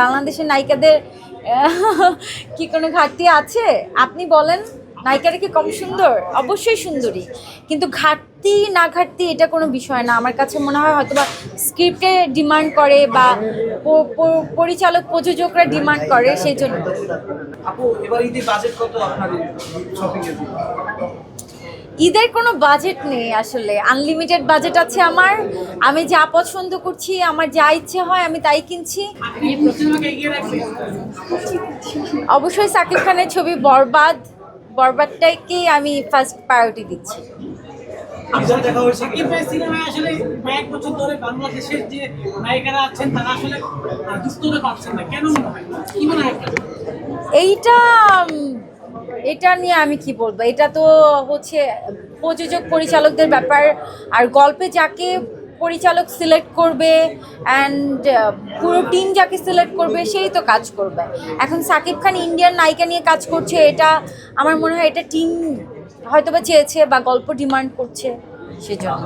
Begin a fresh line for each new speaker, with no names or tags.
বাংলাদেশের নায়িকাদের কি কোনো ঘাটতি আছে? আপনি বলেন, নায়িকারা কি কম সুন্দর? অবশ্যই সুন্দরী। কিন্তু ঘাটতি, না ঘাটতি, এটা কোনো বিষয় না। আমার কাছে মনে হয় হয়তো বা স্ক্রিপ্টে ডিমান্ড করে বা পরিচালক, প্রযোজকরা ডিমান্ড করে, সেই জন্য।
আপু, এবার বাজেট কত শপিং এর
ঈদের কোনো বাজেট নেই আসলে। আনলিমিটেড বাজেট আছে আমার। আমি যা পছন্দ করছি আমার যা ইচ্ছে হয় আমি তাই কিনছি। অবশ্যই সাকিব খানের ছবি বরবাদ। বরবাদটাকেই আমি ফার্স্ট প্রায়োরিটি দিচ্ছি? এইটা এটা নিয়ে আমি কি বলব? এটা তো হচ্ছে প্রযোজক পরিচালকদের ব্যাপার। আর গল্পে যাকে পরিচালক সিলেক্ট করবে অ্যান্ড পুরো টিম যাকে সিলেক্ট করবে, সেই তো কাজ করবে। এখন সাকিব খান ইন্ডিয়ান নায়িকা নিয়ে কাজ করছে, এটা আমার মনে হয় এটা টিম হয়তো বা চেয়েছে বা গল্প ডিমান্ড করছে সেজন্য।